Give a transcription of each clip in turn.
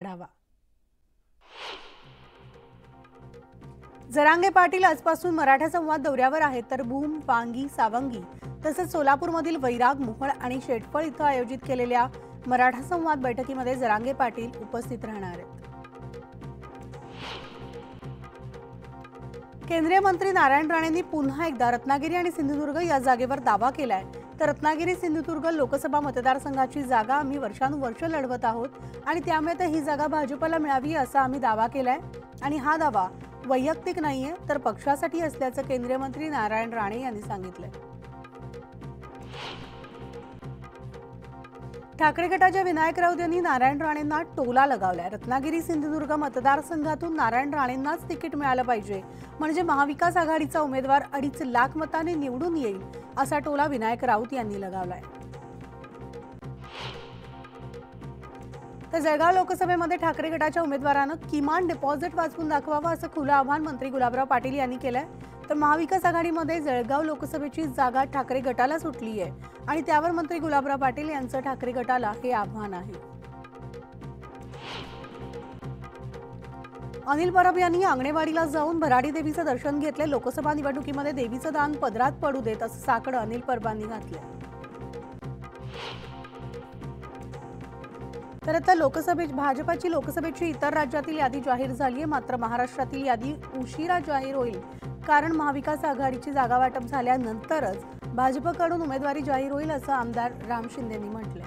आढावा. जरांगे पाटील आजपासून मराठा संवाद दौऱ्यावर आहेत तर भूम वांगी सावंगी तसंच सोलापूरमधील वैराग मोहळ आणि शेटफळ इथं आयोजित केलेल्या मराठा संवाद बैठकीमध्ये जरांगे पाटील उपस्थित राहणार आहेत. केंद्रीय मंत्री नारायण राणेंनी पुन्हा एकदा रत्नागिरी आणि सिंधुदुर्ग या जागेवर दावा केलाय. तर रत्नागिरी सिंधुदुर्ग लोकसभा मतदारसंघाची जागा आम्ही वर्षानुवर्ष लढवत आहोत आणि त्यामुळे तर ही जागा भाजपला मिळावी असा आम्ही दावा केलाय. आणि हा दावा वैयक्तिक नाहीये तर पक्षासाठी असल्याचं केंद्रीय मंत्री नारायण राणे यांनी सांगितलंय. ठाकरे गटाच्या विनायक राऊत यांनी नारायण राणेंना टोला लगावलाय. रत्नागिरी सिंधुदुर्ग मतदारसंघातून नारायण राणेंनाच तिकीट मिळालं पाहिजे. म्हणजे महाविकास आघाडीचा उमेदवार अडीच लाख मताने निवडून येईल असा टोला विनायक राऊत यांनी लगावलाय. तर जळगाव लोकसभेमध्ये ठाकरे गटाच्या उमेदवारानं किमान डिपॉझिट वाचवून दाखवावं असं खुलं आव्हान मंत्री गुलाबराव पाटील यांनी केलंय. तर महाविकास आघाडीमध्ये जळगाव लोकसभेची जागा ठाकरे गटाला सुटली आहे आणि त्यावर मंत्री गुलाबराव पाटील यांचं ठाकरे गटाला हे आव्हान आहे. अनिल परब यांनी आंगणेवाडीला जाऊन भराडी देवीचं दर्शन घेतले. लोकसभा निवडणुकीमध्ये देवीचं दान पदरात पडू देत असं साकडं अनिल परबांनी घातलं. तर आता लोकसभे भाजपाची लोकसभेची इतर राज्यातील यादी जाहीर झाली आहे मात्र महाराष्ट्रातील यादी उशिरा जाहीर होईल. कारण महाविकास आघाडीची जागा वाटप झाल्यानंतरच भाजपकडून उमेदवारी जाहीर होईल असं आमदार राम शिंदेंनी म्हटलंय.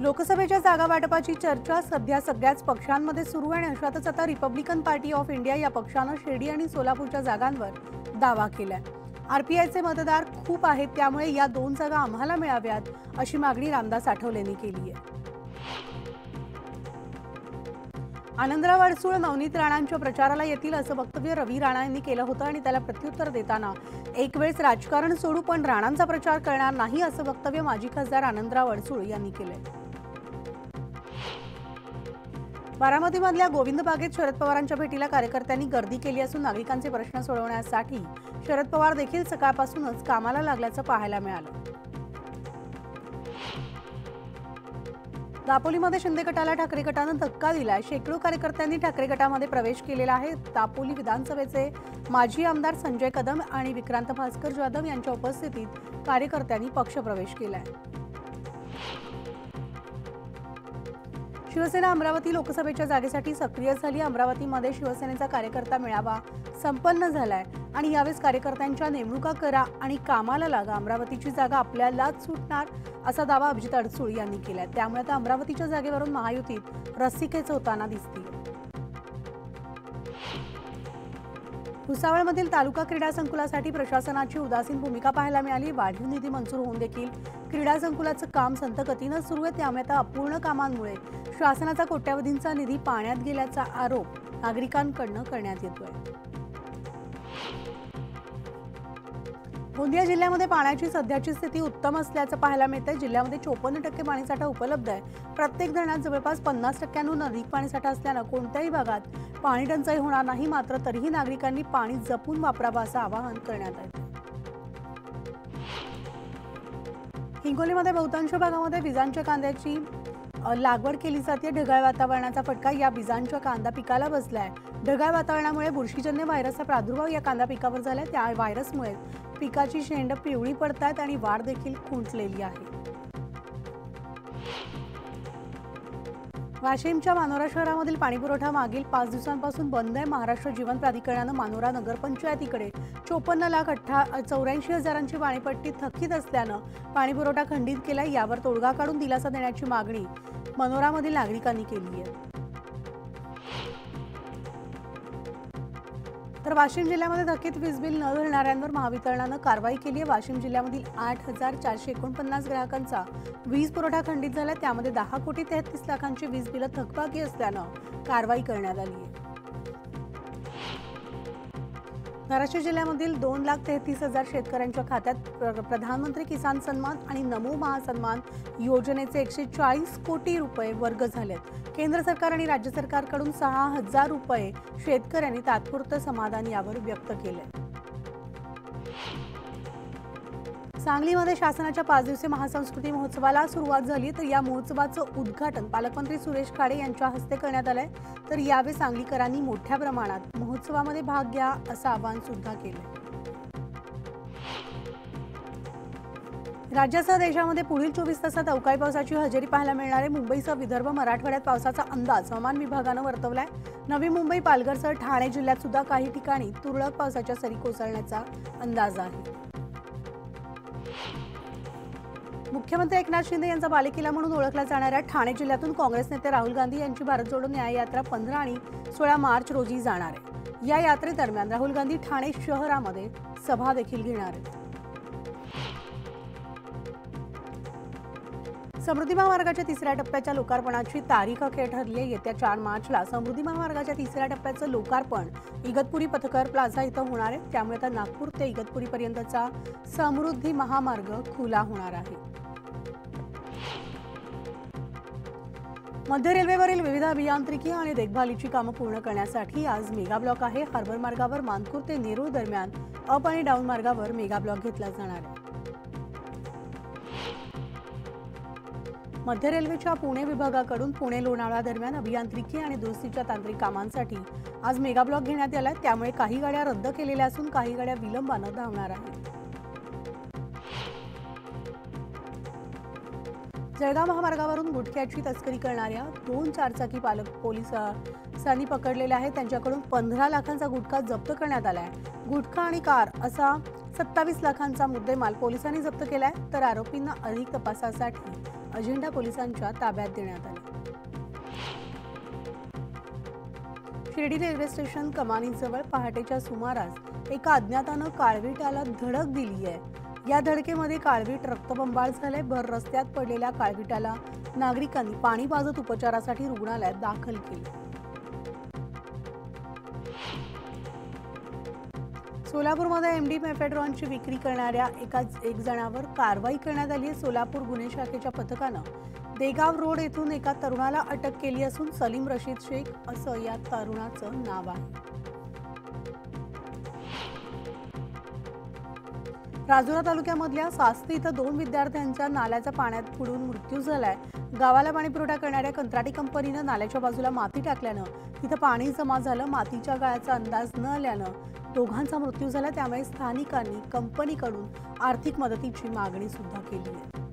लोकसभेच्या जागा वाटपाची चर्चा सध्या सगळ्याच पक्षांमध्ये सुरू आहे आणि अशातच आता रिपब्लिकन पार्टी ऑफ इंडिया या पक्षानं शिर्डी आणि सोलापूरच्या जागांवर दावा केलाय. आरपीआयचे मतदार खूप आहेत त्यामुळे या दोन जागा आम्हाला मिळाव्यात अशी मागणी रामदास आठवलेंनी केली आहे. आनंदराव अडसूळ नवनीत राणांच्या प्रचाराला येतील असं वक्तव्य रवी राणा यांनी केलं होतं आणि त्याला प्रत्युत्तर देताना एक वेळेस राजकारण सोडू पण राणांचा प्रचार करणार नाही असं वक्तव्य माजी खासदार आनंदराव अडसूळ यांनी केलंय. बारामतीमधल्या गोविंद बागेत शरद पवारांच्या भेटीला कार्यकर्त्यांनी गर्दी केली असून नागरिकांचे प्रश्न सोडवण्यासाठी शरद पवार देखील सकाळपासूनच कामाला लागल्याचं पाहायला मिळालं. दापोलीमध्ये शिंदे गटाला ठाकरे गटानं धक्का दिलाय. शेकडो कार्यकर्त्यांनी ठाकरे गटामध्ये प्रवेश केलेला आहे. दापोली विधानसभेचे माजी आमदार संजय कदम आणि विक्रांत भास्कर जाधव यांच्या उपस्थितीत कार्यकर्त्यांनी पक्षप्रवेश केलाय. शिवसेना अमरावती लोकसभेच्या जागेसाठी सक्रिय झाली. अमरावतीमध्ये शिवसेनेचा कार्यकर्ता मेळावा संपन्न झालाय. आणि यावेळेस कार्यकर्त्यांच्या नेमणुका करा आणि कामाला लागा. अमरावतीची जागा आपल्यालाच सुटणार असा दावा अभिजित अडसूळ यांनी केलाय. त्यामुळे आता अमरावतीच्या जागेवरून महायुतीत रस्सिकेच होताना दिसतील. भुसावळमधील तालुका क्रीडा संकुलासाठी प्रशासनाची उदासीन भूमिका पाहायला मिळाली. वाढीव निधी मंजूर होऊन देखील क्रीडा संकुलाचं काम संतगतीनं सुरू आहे. त्यामुळे आता अपूर्ण कामांमुळे शासनाचा कोट्यावधींचा निधी पाण्यात गेल्याचा आरोप नागरिकांकडनं करण्यात येतोय. गोंदिया जिल्ह्यामध्ये पाण्याची सध्याची स्थिती उत्तम असल्याचं पाहायला मिळतंय. जिल्ह्यामध्ये चोपन्न टक्के पाणीसाठा उपलब्ध आहे. प्रत्येक धरणात जवळपास पन्नास टक्क्यांहून अधिक पाणीसाठा असल्यानं कोणत्याही भागात पाणी टंचाई होणार नाही मात्र तरीही नागरिकांनी पाणी जपून वापरावं असं आवाहन करण्यात आलं हिंगोलीमध्ये बहुतांश भागामध्ये विजांच्या कांद्याची लागवड केली जाते ढगाळ वातावरणाचा फटका. या बीजांच्या कांदा पिकाला बसलाय. ढगाळ वातावरणामुळे बुरशीजन्य व्हायरसचा प्रादुर्भाव या कांदा पिकावर झालाय. त्या व्हायरसमुळे पिकाची शेंड पिवळी पडतात आणि वाढ देखील खुंटलेली आहे. वाशिमच्या मानोरा शहरामधील पाणीपुरवठा मागील पाच दिवसांपासून बंद आहे. महाराष्ट्र जीवन प्राधिकरणानं मानोरा नगरपंचायतीकडे चोपन्न लाख अठ्ठा चौऱ्याऐंशी हजारांची पाणीपट्टी थकीत असल्यानं पाणीपुरवठा खंडित केला यावर तोडगा काढून दिलासा देण्याची मागणी मनोरामधील नागरिकांनी केली आहे. तर वाशिम जिल्ह्यामध्ये थकीत वीज बिल न भरणाऱ्यांवर महावितरणानं कारवाई केली आहे. वाशिम जिल्ह्यामधील आठ हजार चारशे एकोणपन्नास ग्राहकांचा वीज पुरवठा खंडित झाला. त्यामध्ये दहा कोटी तेहतीस लाखांची वीज बिलं थकबाकी असल्यानं कारवाई करण्यात आली आहे. धाराशिव जिल्ह्यामधील दोन लाख तेहतीस हजार शेतकऱ्यांच्या खात्यात प्र- प्रधानमंत्री किसान सन्मान आणि नमो महासन्मान योजनेचे एकशे चाळीस कोटी रुपये वर्ग झालेत. केंद्र सरकार आणि राज्य सरकारकडून सहा हजार रुपये शेतकऱ्यांनी तात्पुरतं समाधान यावर व्यक्त केले सांगलीमध्ये शासनाच्या पाच दिवसीय महासंस्कृती महोत्सवाला सुरुवात झाली. तर या महोत्सवाचं उद्घाटन पालकमंत्री सुरेश खाडे यांच्या हस्ते करण्यात आलंय. तर यावेळी सांगलीकरांनी मोठ्या प्रमाणात महोत्सवामध्ये भाग घ्या असं आवाहन सुद्धा केलं राज्यासह देशामध्ये पुढील चोवीस तासात अवकाळी पावसाची हजेरी पाहायला मिळणार आहे. मुंबईसह विदर्भ मराठवाड्यात पावसाचा अंदाज हवामान विभागानं वर्तवलाय. नवी मुंबई पालघरसह ठाणे जिल्ह्यात सुद्धा काही ठिकाणी तुरळक पावसाच्या सरी कोसळण्याचा अंदाज आहे. मुख्यमंत्री एकनाथ शिंदे यांचा बालेकिल्ला म्हणून ओळखला जाणाऱ्या ठाणे जिल्ह्यातून काँग्रेस नेते राहुल गांधी यांची भारत जोडो न्याय यात्रा पंधरा आणि सोळा मार्च रोजी जाणार आहे. या यात्रेदरम्यान राहुल गांधी ठाणे शहरामध्ये सभा देखील घेणार आहेत. समृद्धी महामार्गाच्या तिसऱ्या टप्प्याच्या लोकार्पणाची तारीख अखेर ठरली आहे येत्या चार मार्चला समृद्धी महामार्गाच्या तिसऱ्या टप्प्याचं लोकार्पण इगतपुरी पथकर प्लाझा इथं होणार आहे. त्यामुळे आता नागपूर ते इगतपुरीपर्यंतचा समृद्धी महामार्ग खुला होणार आहे. मध्य रेल्वेवरील विविध अभियांत्रिकी आणि देखभालीची कामं पूर्ण करण्यासाठी आज मेगा ब्लॉक आहे. हार्बर मार्गावर मानकूर ते नेरूळ दरम्यान अप आणि डाऊन मार्गावर मेगा ब्लॉक घेतला जाणार आहे. मध्य रेल्वेच्या पुणे विभागाकडून पुणे लोणावळा दरम्यान अभियांत्रिकी आणि दुरुस्तीच्या तांत्रिक कामांसाठी आज मेगा ब्लॉक घेण्यात आला त्यामुळे काही गाड्या रद्द केलेल्या असून काही गाड्या विलंबानं धावणार आहेत. जळगाव महामार्गावरून गुटख्याची तस्करी करणाऱ्या दोन चारचाकी पालक पोलिसांनी पकडलेल्या आहेत. त्यांच्याकडून पंधरा लाखांचा गुटखा जप्त करण्यात आलाय. गुटखा आणि कार असा सत्तावीस लाखांचा मुद्देमाल पोलिसांनी जप्त केलाय तर आरोपींना अधिक तपासासाठी अजिंठा पोलिसांच्या ताब्यात देण्यात आले शिर्डी रेल्वे स्टेशन कमानीजवळ पहाटेच्या सुमारास एका अज्ञातानं काळवीटाला धडक दिली आहे या धडकेमध्ये काळवीट रक्तबंबाळ झाले भर रस्त्यात पडलेल्या काळवीटाला नागरिकांनी पाणी पाजत उपचारासाठी रुग्णालयात दाखल केले. सोलापूरमध्ये एमडी मेफेड्रॉनची विक्री करणाऱ्या एका एक जणावर कारवाई करण्यात आली आहे. सोलापूर गुन्हे शाखेच्या पथकानं देगाव रोड येथून एका तरुणाला अटक केली असून सलीम रशीद शेख असं या तरुणाचं नाव आहे. राजुरा तालुक्यामधल्या सास्ती इथं दोन विद्यार्थ्यांच्या नाल्याच्या पाण्यात बुडून मृत्यू झालाय. गावाला पाणी पुरवठा करणाऱ्या कंत्राटी कंपनीनं नाल्याच्या बाजूला माती टाकल्यानं तिथं पाणी जमा झालं मातीच्या गाळाचा अंदाज न आल्यानं दोघांचा मृत्यू झाला. त्यामुळे स्थानिकांनी कंपनीकडून आर्थिक मदतीची मागणी सुद्धा केली आहे.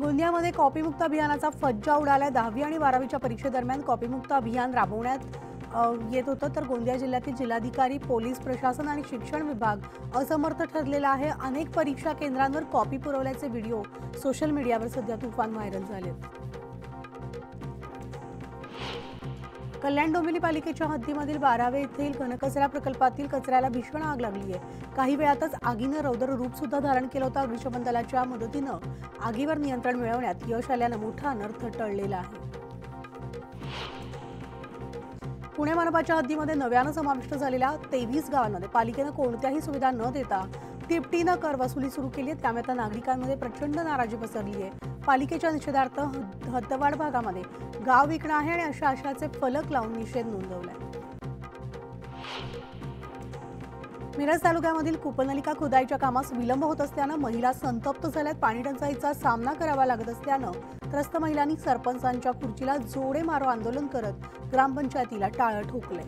गोंदियामध्ये कॉपीमुक्त अभियानाचा फज्जा उडालाय. दहावी आणि बारावीच्या परीक्षेदरम्यान कॉपीमुक्त अभियान राबवण्यात येत होतं तर गोंदिया जिल्ह्यातील जिल्हाधिकारी पोलीस प्रशासन आणि शिक्षण विभाग असमर्थ ठरलेला आहे. अनेक परीक्षा केंद्रांवर कॉपी पुरवल्याचे व्हिडिओ सोशल मीडियावर सध्या तुफान व्हायरल झाले. कल्याण डोंबिवली पालिकेच्या हद्दीमधील बारावे येथील घनकचरा प्रकल्पातील कचऱ्याला भीषण आग लागली आहे. काही वेळातच आगीनं रौद्र रूप सुद्धा धारण केलं होतं. अग्निशमन दलाच्या मदतीनं आगीवर नियंत्रण मिळवण्यात यश आल्यानं मोठा अनर्थ टळलेला आहे. पुणे मनपाच्या हद्दीमध्ये नव्यानं समाविष्ट झालेल्या तेवीस गावांमध्ये पालिकेनं कोणत्याही सुविधा न देता तिपटीनं कर वसुली सुरू केली आहे त्यामुळे आता नागरिकांमध्ये प्रचंड नाराजी पसरली आहे. पालिकेच्या निषेधार्थ हद्द- हद्दवाढ भागामध्ये गाव विकणं आहे आणि अशा आशाचे फलक लावून निषेध नोंदवला आहे मिरज तालुक्यामधील कूपनलिका खुदाईच्या कामास विलंब होत असल्यानं महिला संतप्त झाल्यात. पाणी टंचाईचा सामना करावा लागत असल्यानं त्रस्त महिलांनी सरपंचांच्या खुर्चीला जोडे मारो आंदोलन करत ग्रामपंचायतीला टाळं ठोकलंय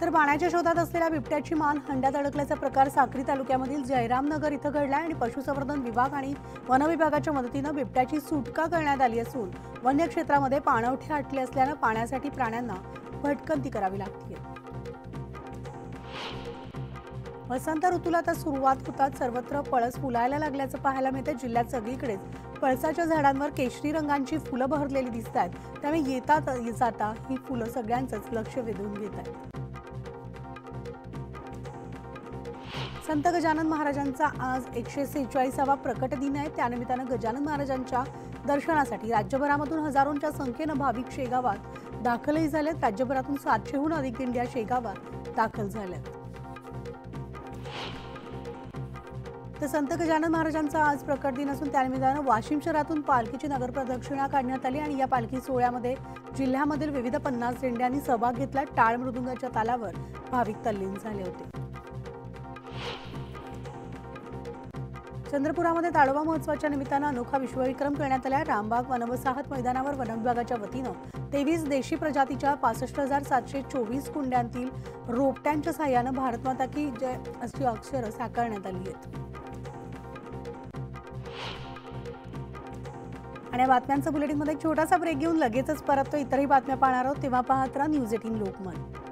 तर पाण्याच्या शोधात असलेल्या बिबट्याची मान हंड्यात अडकल्याचा प्रकार साक्री तालुक्यामधील जयरामनगर इथं घडलाय आणि पशुसंवर्धन विभाग आणि वन विभागाच्या मदतीनं बिबट्याची सुटका करण्यात आली असून वन्य क्षेत्रामध्ये पाणवठे आटले असल्यानं पाण्यासाठी प्राण्यांना भटकंती करावी लागते वसंत ऋतूला आता सुरुवात होतात सर्वत्र पळस फुलायला लागल्याचं पाहायला मिळतं जिल्ह्यात सगळीकडेच पळसाच्या झाडांवर केशरी रंगांची फुलं बहरलेली दिसत आहेत त्यामुळे येतात जाता ही फुलं सगळ्यांचंच लक्ष वेधून घेत आहेत संत गजानन महाराजांचा आज एकशे सेहेचाळीसावा प्रकट दिन आहे. त्यानिमित्तानं गजानन महाराजांच्या दर्शनासाठी राज्यभरामधून हजारोंच्या संख्येनं भाविक शेगावात दाखलही झालेत. राज्यभरातून सातशेहून अधिक दिंड्या शेगावात दाखल झाल्यात. तर संत गजानन महाराजांचा आज प्रकट दिन असून त्यानिमित्तानं वाशिम शहरातून पालखीची नगर प्रदक्षिणा काढण्यात आली आणि या पालखी सोहळ्यामध्ये जिल्ह्यामधील विविध पन्नास दिंड्यांनी सहभाग घेतला. टाळ मृदुंगाच्या तालावर भाविक तल्लीन झाले होते. चंद्रपुरामध्ये ताडोबा महोत्सवाच्या निमित्तानं अनोखा विश्वविक्रम करण्यात आला. रामबाग वनवसाहत मैदानावर वनविभागाच्या वतीनं तेवीस देशी प्रजातीच्या पासष्ट हजार सातशे चोवीस कुंड्यांतील रोपट्यांच्या सहाय्यानं भारतमाता की जय अशी अक्षरं साकारण्यात आली आहेत. आणि या बातम्यांचं बुलेटिनमध्ये एक छोटासा ब्रेक घेऊन लगेचच परत तो इतरही बातम्या पाहणार आहोत तेव्हा पाहत राहा न्यूज एटीन लोकमत.